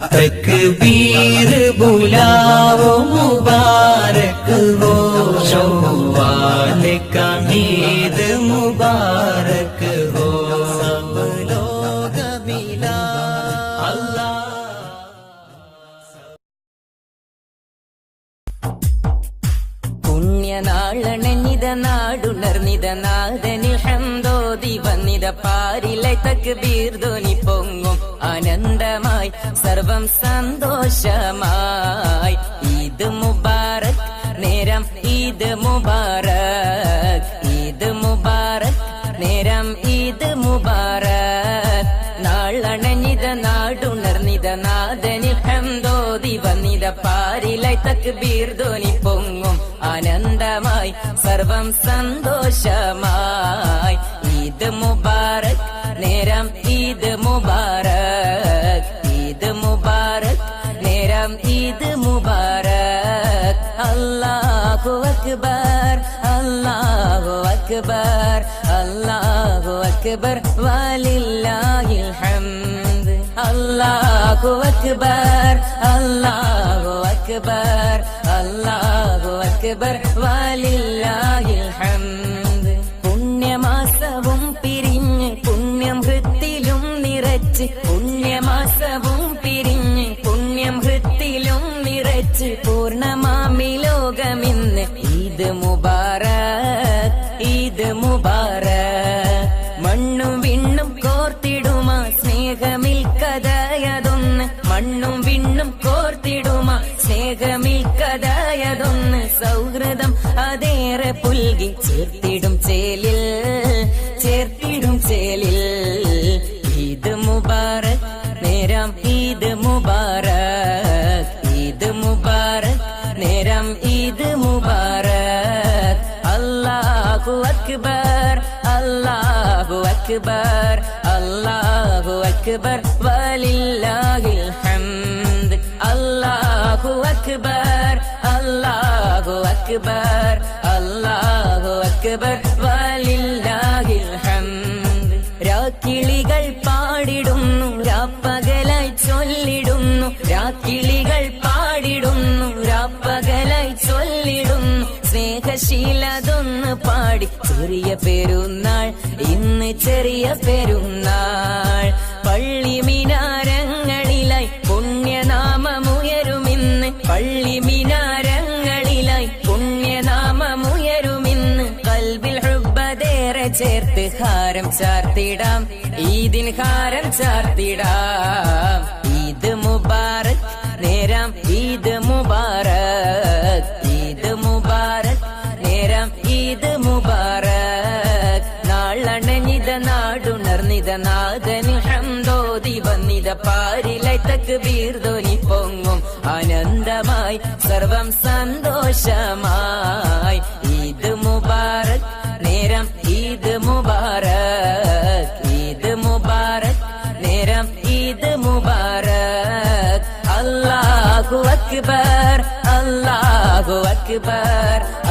തക്ബീർ ബുലാവോ മുബാരക് ഹോ ശൗവാൽ കമീദ് മുബാരക് ഹോ സബ് ലോക മിലാ അല്ലാഹ് പുണ്യനാളണിത നാടുണർന്നിത നാദനിൽ ഹന്തോതി വന്നിത പാരിലെ തക്ബീർ ധ്വനി ആനന്ദമായി സർവം സന്തോഷമായി. ഈദ് മുബാറക് നേരം ഈദ് മുബാറക്. ഈദ് മുബാറക് നേരം ഈദ് മുബാറക്. നാളണഞ്ഞിത നാടുണർന്നിത നാദനി ഹന്തോതി വന്നിത പാരിലെ തക്ബീർ ധ്വനി പൊങ്ങും. ആനന്ദമായി സർവം സന്തോഷമായി. ഈദ് മുബാറക് നേരം ഈദ് മുബാറക്. അക്ബർ അല്ലാഹു അക്ബർ വലില്ലാഹിൽ ഹംദ്. അല്ലാഹു അക്ബർ അല്ലാഹു അക്ബർ അല്ലാഹു അക്ബർ വലില്ലാഹിൽ ഹംദ്. പുണ്യമാസവും പിരിഞ്ഞ് പുണ്യം ഹൃത്തിലും നിറച്ച് പുണ്യമാസവും മണ്ണും വിണ്ണും കോർത്തിടുമ. സ്നേഹമിൽ കഥയതൊന്ന് സൗഹൃദം അതേറെ പുൽകി ചേർത്തിടും ചേലിൽ ചേർത്തിടും ചേലിൽ. ഈദ് മുബാറക് നേരം ഈദ് മുബാറക്. ഈദ് മുബാറക് നേരം ഈദ് മുബാറക്. അല്ലാഹു അക്ബർ അല്ലാഹു അക്ബർ അല്ലാഹു അക്ബർ. വലില്ലാഹിൽ അക്ബർ അല്ലാഹു അക്ബർ വലില്ലാഹിൽ ഹംദ്. രാക്കിളികൾ പാടിടുന്നു രാപ്പകലായി ചൊല്ലിടുന്നു. രാക്കിളികൾ പാടിടുന്നു രാപ്പകലായി ചൊല്ലിടുന്നു. സ്നേഹശീലതൊന്ന് പാടി. ചെറിയ പെരുന്നാൾ ഇന്ന് ചെറിയ പെരുന്നാൾ. ചേർത്ത് ഹാരം ചാർത്തിടാം. ഈദിൻ ഹാരം ചാർത്തിടാം. ഈദ് മുബാറക് നേരം. ഈദ് മുബാറക്. ഈദ് മുബാറക് നേരം. ഈദ് മുബാറക്. നാളണഞ്ഞിത നാടുണർന്നിത നാഥനിൽ ഹംദോതി വന്നിത പാരിലെ തക്ബീർ ധ്വനി പൊങ്ങും. ആനന്ദമായി സർവം സന്തോഷമായി മുബാറക്